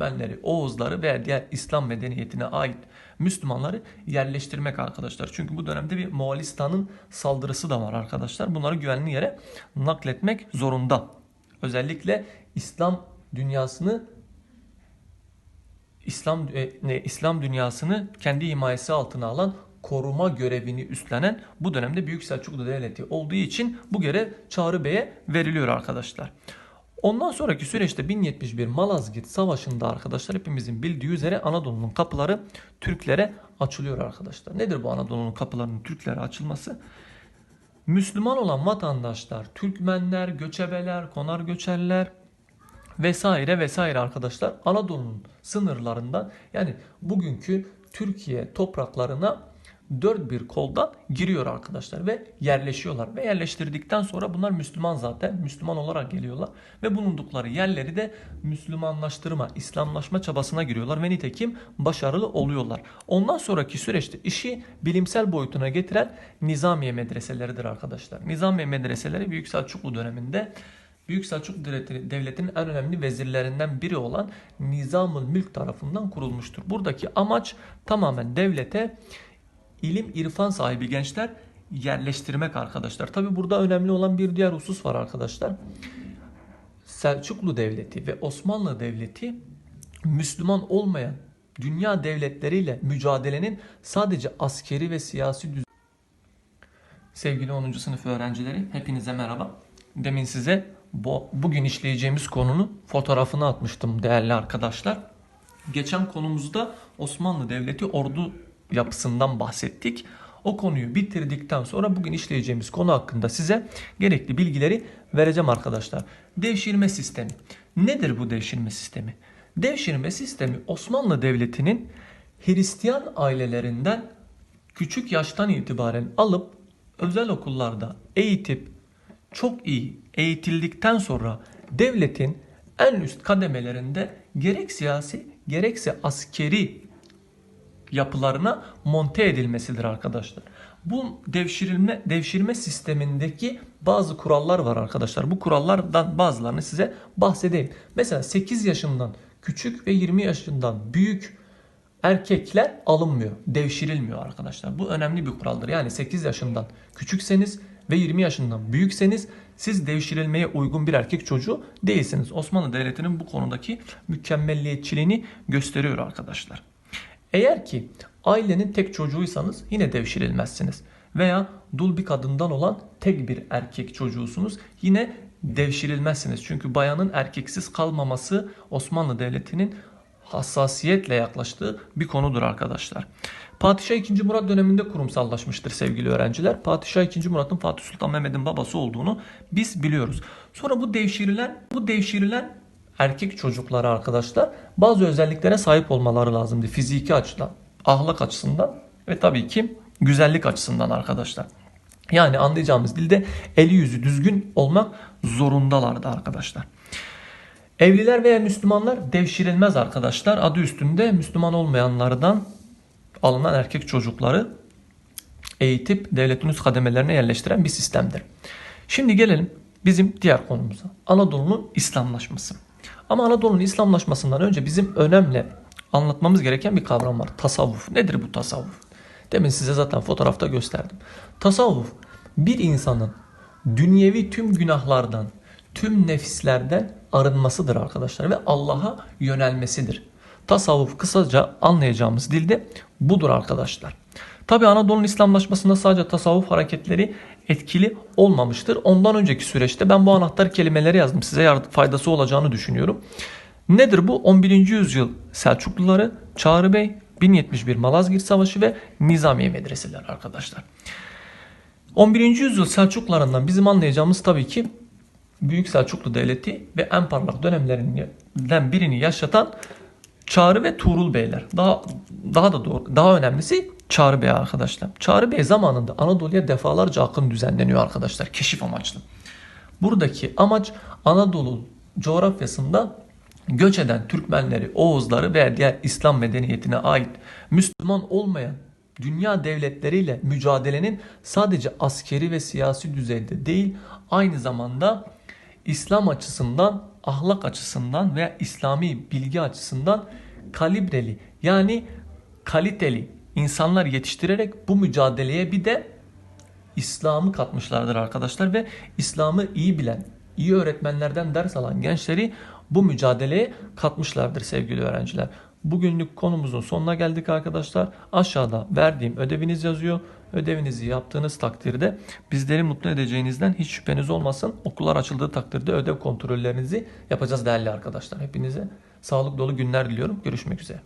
Türkmenleri, Oğuzları veya diğer İslam medeniyetine ait Müslümanları yerleştirmek arkadaşlar. Çünkü bu dönemde bir Moğolistan'ın saldırısı da var arkadaşlar. Bunları güvenli yere nakletmek zorunda. Özellikle İslam dünyasını İslam e, İslam dünyasını kendi himayesi altına alan koruma görevini üstlenen bu dönemde Büyük Selçuklu Devleti olduğu için bu görev Çağrı Bey'e veriliyor arkadaşlar. Ondan sonraki süreçte 1071 Malazgirt Savaşı'nda arkadaşlar hepimizin bildiği üzere Anadolu'nun kapıları Türklere açılıyor arkadaşlar. Nedir bu Anadolu'nun kapılarının Türklere açılması? Müslüman olan vatandaşlar, Türkmenler, göçebeler, konar göçerler, vesaire vesaire arkadaşlar Anadolu'nun sınırlarından yani bugünkü Türkiye topraklarına dört bir koldan giriyor arkadaşlar ve yerleşiyorlar ve yerleştirdikten sonra bunlar Müslüman zaten Müslüman olarak geliyorlar ve bulundukları yerleri de Müslümanlaştırma, İslamlaşma çabasına giriyorlar ve nitekim başarılı oluyorlar. Ondan sonraki süreçte işi bilimsel boyutuna getiren Nizamiye medreseleridir arkadaşlar. Nizamiye medreseleri Büyük Selçuklu döneminde Büyük Selçuklu Devleti- Devleti'nin en önemli vezirlerinden biri olan Nizamül Mülk tarafından kurulmuştur. Buradaki amaç tamamen devlete ilim irfan sahibi gençler yerleştirmek arkadaşlar. Tabi burada önemli olan bir diğer husus var arkadaşlar. Selçuklu Devleti ve Osmanlı Devleti Müslüman olmayan dünya devletleriyle mücadelenin sadece askeri ve siyasi düz Sevgili 10. sınıf öğrencileri hepinize merhaba. Demin size bu, bugün işleyeceğimiz konunun fotoğrafını atmıştım değerli arkadaşlar. Geçen konumuzda Osmanlı Devleti ordu yapısından bahsettik. O konuyu bitirdikten sonra bugün işleyeceğimiz konu hakkında size gerekli bilgileri vereceğim arkadaşlar. Devşirme sistemi. Nedir bu devşirme sistemi? Devşirme sistemi Osmanlı Devleti'nin Hristiyan ailelerinden küçük yaştan itibaren alıp özel okullarda eğitip çok iyi eğitildikten sonra devletin en üst kademelerinde gerek siyasi gerekse askeri yapılarına monte edilmesidir arkadaşlar. Bu devşirilme devşirme sistemindeki bazı kurallar var arkadaşlar. Bu kurallardan bazılarını size bahsedeyim. Mesela 8 yaşından küçük ve 20 yaşından büyük erkekler alınmıyor, devşirilmiyor arkadaşlar. Bu önemli bir kuraldır. Yani 8 yaşından küçükseniz ve 20 yaşından büyükseniz siz devşirilmeye uygun bir erkek çocuğu değilsiniz. Osmanlı Devleti'nin bu konudaki mükemmelliyetçiliğini gösteriyor arkadaşlar. Eğer ki ailenin tek çocuğuysanız yine devşirilmezsiniz. Veya dul bir kadından olan tek bir erkek çocuğusunuz yine devşirilmezsiniz. Çünkü bayanın erkeksiz kalmaması Osmanlı Devleti'nin hassasiyetle yaklaştığı bir konudur arkadaşlar. Padişah 2. Murat döneminde kurumsallaşmıştır sevgili öğrenciler. Padişah 2. Murat'ın Fatih Sultan Mehmet'in babası olduğunu biz biliyoruz. Sonra bu devşirilen bu devşirilen erkek çocukları arkadaşlar bazı özelliklere sahip olmaları lazımdı. Fiziki açıdan, ahlak açısından ve tabii ki güzellik açısından arkadaşlar. Yani anlayacağımız dilde eli yüzü düzgün olmak zorundalardı arkadaşlar. Evliler veya Müslümanlar devşirilmez arkadaşlar. Adı üstünde Müslüman olmayanlardan alınan erkek çocukları eğitip devletin üst kademelerine yerleştiren bir sistemdir. Şimdi gelelim bizim diğer konumuza. Anadolu'nun İslamlaşması. Ama Anadolu'nun İslamlaşmasından önce bizim önemli anlatmamız gereken bir kavram var. Tasavvuf. Nedir bu tasavvuf? Demin size zaten fotoğrafta gösterdim. Tasavvuf bir insanın dünyevi tüm günahlardan, tüm nefislerden arınmasıdır arkadaşlar ve Allah'a yönelmesidir. Tasavvuf kısaca anlayacağımız dilde budur arkadaşlar. Tabi Anadolu'nun İslamlaşmasında sadece tasavvuf hareketleri etkili olmamıştır. Ondan önceki süreçte ben bu anahtar kelimeleri yazdım. Size faydası olacağını düşünüyorum. Nedir bu? 11. yüzyıl Selçukluları, Çağrı Bey, 1071 Malazgirt Savaşı ve Nizamiye medreseler arkadaşlar. 11. yüzyıl Selçuklularından bizim anlayacağımız tabii ki Büyük Selçuklu Devleti ve en parlak dönemlerinden birini yaşatan Çağrı ve Tuğrul Beyler. Daha daha da doğru, daha önemlisi Çağrı Bey arkadaşlar. Çağrı Bey zamanında Anadolu'ya defalarca akın düzenleniyor arkadaşlar keşif amaçlı. Buradaki amaç Anadolu coğrafyasında göç eden Türkmenleri, Oğuzları veya diğer İslam medeniyetine ait Müslüman olmayan dünya devletleriyle mücadelenin sadece askeri ve siyasi düzeyde değil aynı zamanda İslam açısından ahlak açısından veya İslami bilgi açısından kalibreli yani kaliteli insanlar yetiştirerek bu mücadeleye bir de İslam'ı katmışlardır arkadaşlar ve İslam'ı iyi bilen, iyi öğretmenlerden ders alan gençleri bu mücadeleye katmışlardır sevgili öğrenciler. Bugünlük konumuzun sonuna geldik arkadaşlar. Aşağıda verdiğim ödeviniz yazıyor. Ödevinizi yaptığınız takdirde bizleri mutlu edeceğinizden hiç şüpheniz olmasın. Okullar açıldığı takdirde ödev kontrollerinizi yapacağız değerli arkadaşlar. Hepinize sağlık dolu günler diliyorum. Görüşmek üzere.